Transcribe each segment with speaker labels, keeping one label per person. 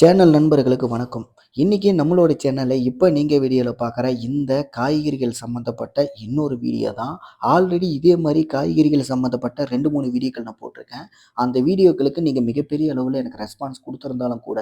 Speaker 1: Channel நண்பர்களுக்கு வணக்கம். இன்னைக்கு நம்மளோட சேனலில் இப்போ நீங்கள் வீடியோவில் பார்க்குற இந்த காய்கறிகள் சம்மந்தப்பட்ட இன்னொரு வீடியோ தான். ஆல்ரெடி இதே மாதிரி காய்கறிகள் சம்மந்தப்பட்ட ரெண்டு மூணு வீடியோக்கள் நான் போட்டிருக்கேன். அந்த வீடியோக்களுக்கு நீங்கள் மிகப்பெரிய அளவில் எனக்கு ரெஸ்பான்ஸ் கொடுத்துருந்தாலும் கூட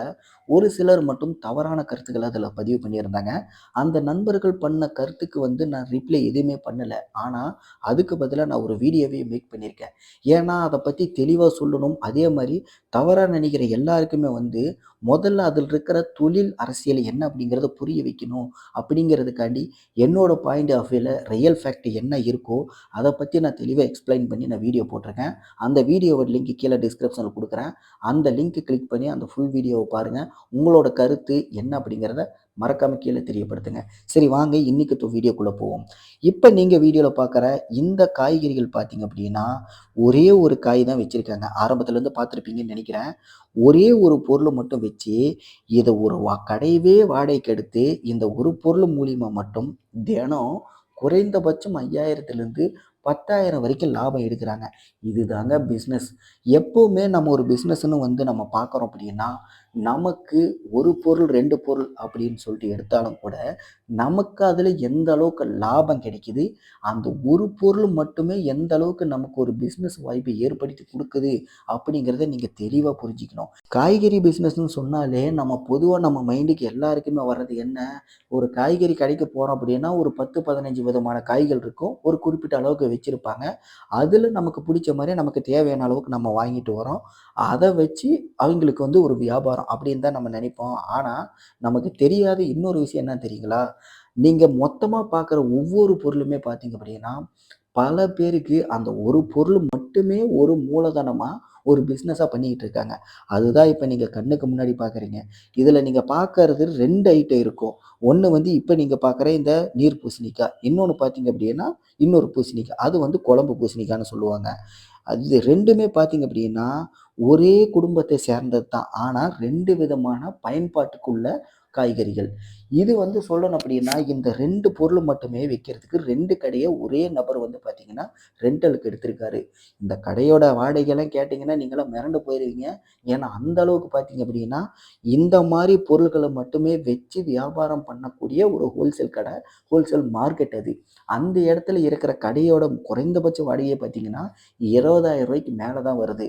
Speaker 1: ஒரு சிலர் மட்டும் தவறான கருத்துக்களை அதில் பதிவு பண்ணியிருந்தாங்க. அந்த நண்பர்கள் பண்ண கருத்துக்கு வந்து நான் ரிப்ளை எதுவுமே பண்ணலை. ஆனால் அதுக்கு பதிலாக நான் ஒரு வீடியோவே மேக் பண்ணியிருக்கேன். ஏன்னா அதை பற்றி தெளிவாக சொல்லணும். அதே மாதிரி தவறாக நினைக்கிற எல்லாருக்குமே வந்து முதல்ல அதில் இருக்கிற தொழில் அரசியல் என்ன அப்படிங்கிறத புரிய வைக்கணும் அப்படிங்கிறதுக்காண்டி என்னோட பாயிண்ட் ஆஃப் வியூவில் ரியல் ஃபேக்ட் என்ன இருக்கோ அதை பற்றி நான் தெளிவாக எக்ஸ்பிளைன் பண்ணி நான் வீடியோ போட்டிருக்கேன். அந்த வீடியோவோட லிங்க் கீழே டிஸ்கிரிப்ஷனில் கொடுக்குறேன். அந்த லிங்க் கிளிக் பண்ணி அந்த ஃபுல் வீடியோவை பாருங்கள் உங்களோட கருத்து என்ன அப்படிங்கிறத மறக்காமல் கீழே தெரியப்படுத்துங்க. சரி வாங்க இன்னைக்கு வீடியோக்குள்ளே போவோம். இப்போ நீங்கள் வீடியோவில் பார்க்குற இந்த காய்கறிகள் பார்த்தீங்க அப்படின்னா ஒரே ஒரு காய் தான் வச்சுருக்காங்க. ஆரம்பத்துலேருந்து பார்த்துருப்பீங்கன்னு நினைக்கிறேன். ஒரே ஒரு பொருளை மட்டும் வச்சு இதை ஒரு வா கடையவே வாடகைக்கு எடுத்து இந்த ஒரு பொருள் மூலிமா மட்டும் தினம் குறைந்தபட்சம் ஐயாயிரத்துலேருந்து பத்தாயிரம் வரைக்கும் லாபம் எடுக்கிறாங்க. இதுதாங்க பிஸ்னஸ் எப்போவுமே நம்ம ஒரு பிஸ்னஸ்ன்னு வந்து நம்ம பார்க்குறோம் அப்படின்னா நமக்கு ஒரு பொருள் ரெண்டு பொருள் அப்படின்னு சொல்லிட்டு எடுத்தாலும் கூட நமக்கு அதில் எந்த அளவுக்கு லாபம் கிடைக்குது அந்த ஒரு பொருள் மட்டுமே எந்த அளவுக்கு நமக்கு ஒரு பிஸ்னஸ் வாய்ப்பை ஏற்படுத்தி கொடுக்குது அப்படிங்கிறத நீங்கள் தெளிவாக புரிஞ்சுக்கணும். காய்கறி பிஸ்னஸ்னு சொன்னாலே நம்ம பொதுவாக நம்ம மைண்டுக்கு எல்லாருக்குமே வர்றது என்ன? ஒரு காய்கறி கடைக்கு போகிறோம் அப்படின்னா ஒரு பத்து பதினஞ்சு விதமான காய்கள் இருக்கும். ஒரு குறிப்பிட்ட அளவுக்கு வச்சுருப்பாங்க. அதில் நமக்கு பிடிச்ச மாதிரி நமக்கு தேவையான அளவுக்கு நம்ம வாங்கிட்டு வரோம். அதை வச்சு அவங்களுக்கு வந்து ஒரு வியாபாரம். அப்படின்னு தான் நம்ம நினைப்போம். ஆனால் நமக்கு தெரியாத இன்னொரு விஷயம் என்ன தெரியுங்களா? நீங்கள் மொத்தமாக பார்க்குற ஒவ்வொரு பொருளுமே பார்த்தீங்க அப்படின்னா பல பேருக்கு அந்த ஒரு பொருள் மட்டுமே ஒரு மூலதனமாக ஒரு பிஸ்னஸாக பண்ணிக்கிட்டு இருக்காங்க. அதுதான் இப்போ நீங்கள் கண்ணுக்கு முன்னாடி பார்க்குறீங்க. இதில் நீங்கள் பார்க்கறது ரெண்டு ஐட்டம் இருக்கும். ஒன்று வந்து இப்போ நீங்கள் பார்க்குற இந்த நீர் பூசணிக்காய். இன்னொன்று பார்த்தீங்க அப்படின்னா இன்னொரு பூசணிக்காய். அது வந்து குழம்பு பூசணிக்கான்னு சொல்லுவாங்க. அது ரெண்டுமே பார்த்தீங்க அப்படின்னா ஒரே குடும்பத்தை சேர்ந்தது தான் ஆனால் ரெண்டு விதமான பயன்பாட்டுக்குள்ள காய்கறிகள். இது வந்து சொல்லணும் அப்படின்னா இந்த ரெண்டு பொருள் மட்டுமே விற்கிறதுக்கு ரெண்டு கடையை ஒரே நபர் வந்து பார்த்தீங்கன்னா ரெண்டலுக்கு எடுத்திருக்காரு. இந்த கடையோட வாடகையெல்லாம் கேட்டிங்கன்னா நீங்களாம் மிரண்டு போயிடுவீங்க ஏன்னா அந்த அளவுக்கு பார்த்தீங்க அப்படின்னா இந்த மாதிரி பொருட்களை மட்டுமே வச்சு வியாபாரம் பண்ணக்கூடிய ஒரு ஹோல்சேல் கடை ஹோல்சேல் மார்க்கெட் அது. அந்த இடத்துல இருக்கிற கடையோட குறைந்தபட்ச வாடகையை பார்த்தீங்கன்னா இருபதாயிரம் ரூபாய்க்கு மேலே தான் வருது.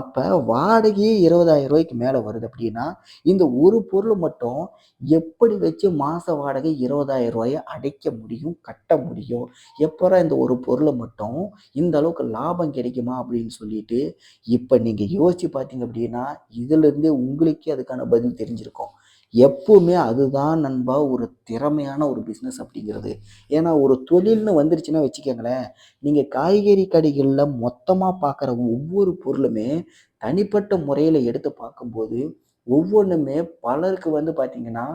Speaker 1: அப்போ வாடகையே இருபதாயிரம் ரூபாய்க்கு மேலே வருது அப்படின்னா இந்த ஒரு பொருள் மட்டும் எப்படி வச்சு மாத வாடகை இருபதாயிரம் ரூபாயை அடைக்க முடியும் கட்ட முடியும்? எப்போ இந்த ஒரு பொருளை மட்டும் இந்த அளவுக்கு லாபம் கிடைக்குமா அப்படின்னு சொல்லிட்டு இப்போ நீங்கள் யோசிச்சு பார்த்தீங்க அப்படின்னா இதுலேருந்தே உங்களுக்கே அதுக்கான பதில் தெரிஞ்சிருக்கும். எப்பவுமே அதுதான் நண்பா ஒரு திறமையான ஒரு பிஸ்னஸ் அப்படிங்கிறது. ஏன்னா ஒரு தொழில்னு வந்துருச்சுன்னா வச்சுக்கோங்களேன் நீங்கள் காய்கறி கடைகளில் மொத்தமாக பார்க்குற ஒவ்வொரு பொருளுமே தனிப்பட்ட முறையில் எடுத்து பார்க்கும்போது ஒவ்வொன்றுமே பலருக்கு வந்து பார்த்திங்கன்னா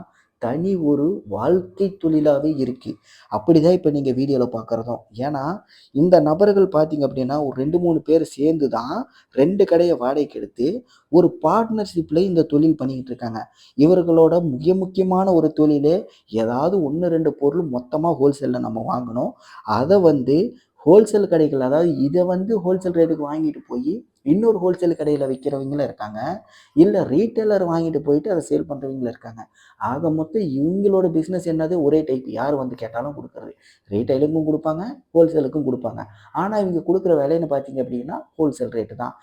Speaker 1: தனி ஒரு வாழ்க்கை தொழிலாகவே இருக்குது அப்படி தான் இப்போ நீங்கள் வீடியோவில் பார்க்குறதும் ஏன்னா இந்த நபர்கள் பார்த்தீங்க அப்படின்னா ஒரு ரெண்டு மூணு பேர் சேர்ந்து தான் ரெண்டு கடையை வாடகைக்கு எடுத்து ஒரு பார்ட்னர்ஷிப்பில் இந்த தொழில் பண்ணிக்கிட்டு இருக்காங்க. இவர்களோட மிக முக்கியமான ஒரு தொழிலே ஏதாவது ஒன்று ரெண்டு பொருள் மொத்தமாக ஹோல்சேலில் நம்ம வாங்கணும். அதை வந்து ஹோல்சேல் கடைகள் அதாவது இதை வந்து ஹோல்சேல் ரேட்டுக்கு வாங்கிட்டு போய் இன்னொரு ஹோல்சேல் கடையில் விற்கிறவங்களும் இருக்காங்க. இல்லை ரீட்டைலர் வாங்கிட்டு போயிட்டு அதை சேல் பண்ணுறவங்களும் இருக்காங்க. ஆக மொத்தம் இவங்களோட பிஸ்னஸ் என்னது? ஒரே டைப் யார் வந்து கேட்டாலும் கொடுக்குறது. ரீட்டைலுக்கும் கொடுப்பாங்க ஹோல்சேலுக்கும் கொடுப்பாங்க. ஆனால் இவங்க கொடுக்குற விலைன்னு பார்த்தீங்க அப்படின்னா ஹோல்சேல் ரேட்டு தான்.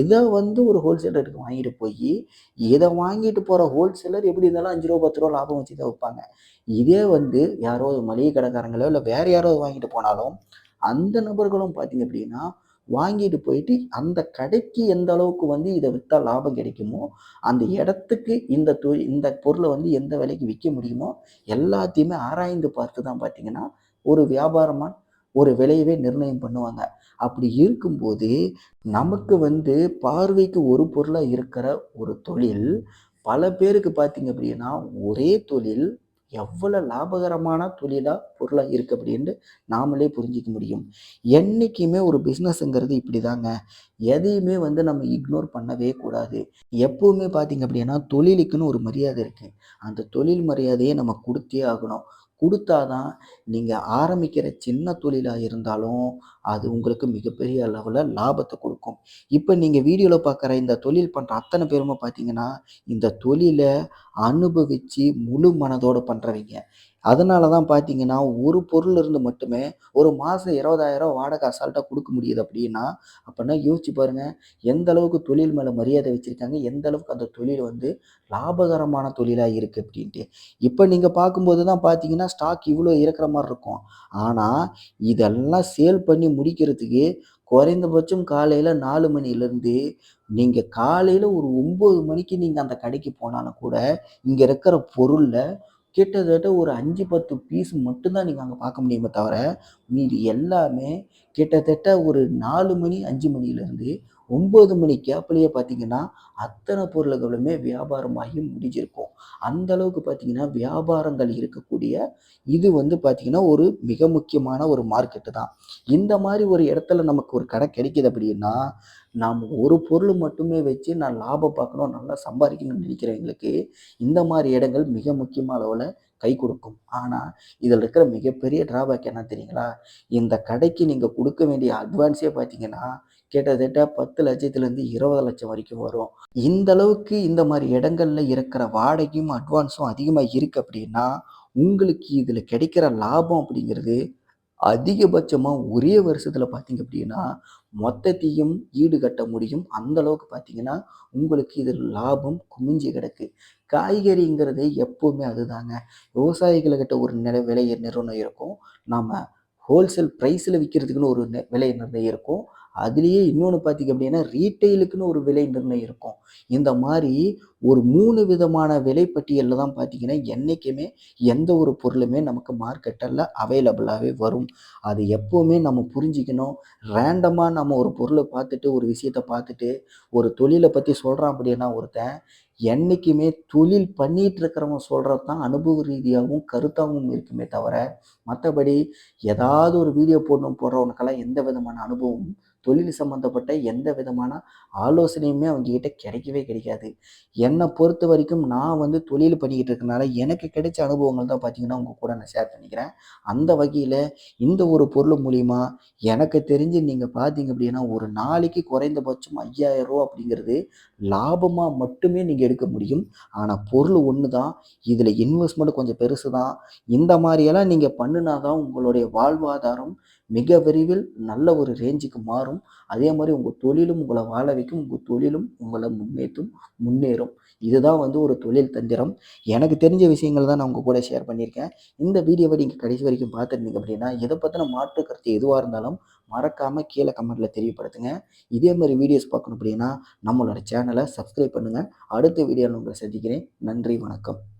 Speaker 1: இதை வந்து ஒரு ஹோல்சேல் ரேட்டுக்கு வாங்கிட்டு போய் இதை வாங்கிட்டு போகிற ஹோல்சேலர் எப்படி இருந்தாலும் அஞ்சு ரூபா பத்து ரூபா லாபம் வச்சு தான் வைப்பாங்க இதே வந்து யாரோ மளிகை கடைக்காரங்களோ இல்லை வேறு யாரோ வாங்கிட்டு போனாலும் அந்த நபர்களும் பார்த்தீங்க அப்படின்னா வாங்கிட்டு போயிட்டு அந்த கடைக்கு எந்த அளவுக்கு வந்து இதை விற்றா லாபம் கிடைக்குமோ அந்த இடத்துக்கு இந்த தொ இந்த பொருளை வந்து எந்த விலைக்கு விற்க முடியுமோ எல்லாத்தையுமே ஆராய்ந்து பார்த்து தான் பார்த்தீங்கன்னா ஒரு வியாபாரமாக ஒரு விலையவே நிர்ணயம் பண்ணுவாங்க. அப்படி இருக்கும்போது நமக்கு வந்து பார்வைக்கு ஒரு பொருளாக இருக்கிற ஒரு தொழில் பல பேருக்கு பார்த்தீங்க அப்படின்னா ஒரே தொழில் எவ்வளோ லாபகரமான தொழிலாக பொருளாக இருக்குது அப்படின்ட்டு நாமளே புரிஞ்சிக்க முடியும். என்றைக்குமே ஒரு பிஸ்னஸ்ங்கிறது இப்படி தாங்க எதையுமே வந்து நம்ம இக்னோர் பண்ணவே கூடாது. எப்போவுமே பார்த்திங்க அப்படின்னா தொழிலுக்குன்னு ஒரு மரியாதை இருக்குது அந்த தொழில் மரியாதையை நம்ம கொடுத்தே ஆகணும். குடுத்தா தான் நீங்க ஆரம்பிக்கிற சின்ன தொழிலா இருந்தாலும், அது உங்களுக்கு மிகப்பெரிய அளவுல லாபத்த குடுக்கும். இப்ப நீங்க வீடியோல பார்க்குற இந்த தொழில் பண்ற அத்தன பேருமே பார்த்தீங்கன்னா, இந்த தொழில அனுபவிச்சு முழு மனதோட பண்றவைங்க. அதனால தான் பார்த்தீங்கன்னா, ஒரு பொருள் இருந்து மட்டுமே ஒரு மாதம் இருபதாயிரம் வாடகை அசால்ட்டாக கொடுக்க முடியுது அப்படின்னா, அப்படின்னா யோசிச்சு பாருங்க. எந்த அளவுக்கு தொழில் மேலே மரியாதை வச்சுருக்காங்க எந்த அளவுக்கு அந்த தொழில் வந்து லாபகரமான தொழிலாக இருக்குது அப்படின்ட்டு. இப்போ நீங்கள் பார்க்கும்போது தான் பார்த்தீங்கன்னா, ஸ்டாக் இவ்வளோ இருக்கிற மாதிரி இருக்கும். ஆனால் இதெல்லாம் சேல் பண்ணி முடிக்கிறதுக்கு குறைந்தபட்சம் காலையில் நாலு மணிலேருந்து நீங்கள் காலையில் ஒரு ஒம்பது மணிக்கு நீங்கள் அந்த கடைக்கு போனாலும் கூட, இங்கே இருக்கிற பொருளில் கிட்டத்தட்ட ஒரு 5, 10 பீஸ் மட்டும்தான் நீங்கள் அங்கே பார்க்க முடியுமே தவிர, மீதி எல்லாமே கிட்டத்தட்ட ஒரு நாலு மணி, அஞ்சு மணிலேருந்து ஒன்பது மணி கேப்லயே பார்த்தீங்கன்னா, அத்தனை பொருள்களுமே வியாபாரமாகி முடிஞ்சிருக்கும். அந்த அளவுக்கு பார்த்தீங்கன்னா, வியாபாரங்கள் இருக்கக்கூடிய இது வந்து பார்த்தீங்கன்னா, ஒரு மிக முக்கியமான ஒரு மார்க்கெட்டு தான். இந்த மாதிரி ஒரு இடத்துல நமக்கு ஒரு கடை கிடைக்கிது அப்படின்னா, நாம் ஒரு பொருள் மட்டுமே வச்சு நான் லாபம் பார்க்கணும், நல்லா சம்பாதிக்கணும்னு நினைக்கிறவங்களுக்கு, இந்த மாதிரி இடங்கள் மிக முக்கியமான அளவில் கை கொடுக்கும் ஆனால் இதில் இருக்கிற மிகப்பெரிய டிராபேக் என்ன தெரியுங்களா? இந்த கடைக்கு நீங்கள் கொடுக்க வேண்டிய அட்வான்ஸே பார்த்தீங்கன்னா, கிட்டத்தட்ட 10,00,000லேருந்து 20,00,000 வரைக்கும் வரும். இந்த அளவுக்கு இந்த மாதிரி இடங்கள்ல இருக்கிற வாடகையும், அட்வான்ஸும் அதிகமாக இருக்குது அப்படின்னா, உங்களுக்கு இதில் கிடைக்கிற லாபம் அப்படிங்கிறது அதிகபட்சமாக ஒரே வருஷத்தில் பார்த்தீங்க அப்படின்னா, மொத்தத்தையும் ஈடுகட்ட முடியும். அந்த அளவுக்கு பார்த்தீங்கன்னா, உங்களுக்கு இதில் லாபம் குமிஞ்சு கிடக்கு. காய்கறிங்கிறது எப்பவுமே அதுதாங்க. விவசாயிகள்கிட்ட ஒரு நில விலை நிறுவனம் இருக்கும். நாம் ஹோல்சேல் ப்ரைஸில் விற்கிறதுக்குன்னு ஒரு விலை நிர்ணயம் இருக்கும். அதுலேயே இன்னொன்று பார்த்தீங்க அப்படின்னா, ரீட்டெயிலுக்குன்னு ஒரு விலை நிர்ணயம் இருக்கும். இந்த மாதிரி ஒரு மூணு விதமான விலைப்பட்டியலில் தான் பார்த்தீங்கன்னா, என்றைக்குமே எந்த ஒரு பொருளுமே நமக்கு மார்க்கெட்டில் அவைலபிளாகவே வரும். அது எப்போவுமே நம்ம புரிஞ்சுக்கணும். ரேண்டமாக நம்ம ஒரு பொருளை பார்த்துட்டு, ஒரு விஷயத்த பார்த்துட்டு, ஒரு தொழிலை பற்றி சொல்கிறான் அப்படின்னா ஒருத்தன், என்றைக்குமே தொழில் பண்ணிகிட்டு இருக்கிறவங்க சொல்கிறது தான் அனுபவ ரீதியாகவும் கருத்தாகவும் இருக்குமே தவிர, மற்றபடி ஏதாவது ஒரு வீடியோ போடணும் போடுறவனுக்கெல்லாம் எந்த விதமான அனுபவமும், தொழில் சம்மந்தப்பட்ட எந்த விதமான ஆலோசனையுமே அவங்ககிட்ட கிடைக்கவே கிடைக்காது. என்னை பொறுத்த வரைக்கும் நான் வந்து தொழில் பண்ணிக்கிட்டு இருக்கனால, எனக்கு கிடைச்ச அனுபவங்கள் தான் பார்த்தீங்கன்னா, உங்கள் கூட நான் ஷேர் பண்ணிக்கிறேன். அந்த வகையில் இந்த ஒரு பொருள் மூலிமா எனக்கு தெரிஞ்சு நீங்கள் பார்த்தீங்க அப்படின்னா, ஒரு நாளைக்கு குறைந்தபட்சம் ஐயாயிரம் ரூபா அப்படிங்கிறது லாபமாக மட்டுமே நீங்கள் எடுக்க முடியும். ஆனால் பொருள் ஒன்று தான். இதில் இன்வெஸ்ட்மெண்ட் கொஞ்சம் பெருசு தான். இந்த மாதிரியெல்லாம் நீங்கள் பண்ணுனா தான் உங்களுடைய வாழ்வாதாரம் மிக விரைவில் நல்ல ஒரு ரேஞ்சுக்கு மாறும். அதே மாதிரி உங்கள் தொழிலும் உங்களை வாழ வைக்கும். உங்கள் தொழிலும் உங்களை முன்னேற்றும் முன்னேறும். இதுதான் வந்து ஒரு தொழில் தந்திரம். எனக்கு தெரிஞ்ச விஷயங்கள் தான் நான் உங்கள் கூட ஷேர் பண்ணியிருக்கேன். இந்த வீடியோவை நீங்கள் கடைசி வரைக்கும் பார்த்துருந்தீங்க அப்படின்னா, இதை பற்றின மாற்று கருத்து எதுவாக இருந்தாலும் மறக்காமல் கீழே கமெண்ட்டில் தெரியப்படுத்துங்க. இதே மாதிரி வீடியோஸ் பார்க்கணும் அப்படின்னா, நம்மளோட சேனலை சப்ஸ்கிரைப் பண்ணுங்கள் அடுத்த வீடியோவில் உங்களை சந்திக்கிறேன். நன்றி, வணக்கம்.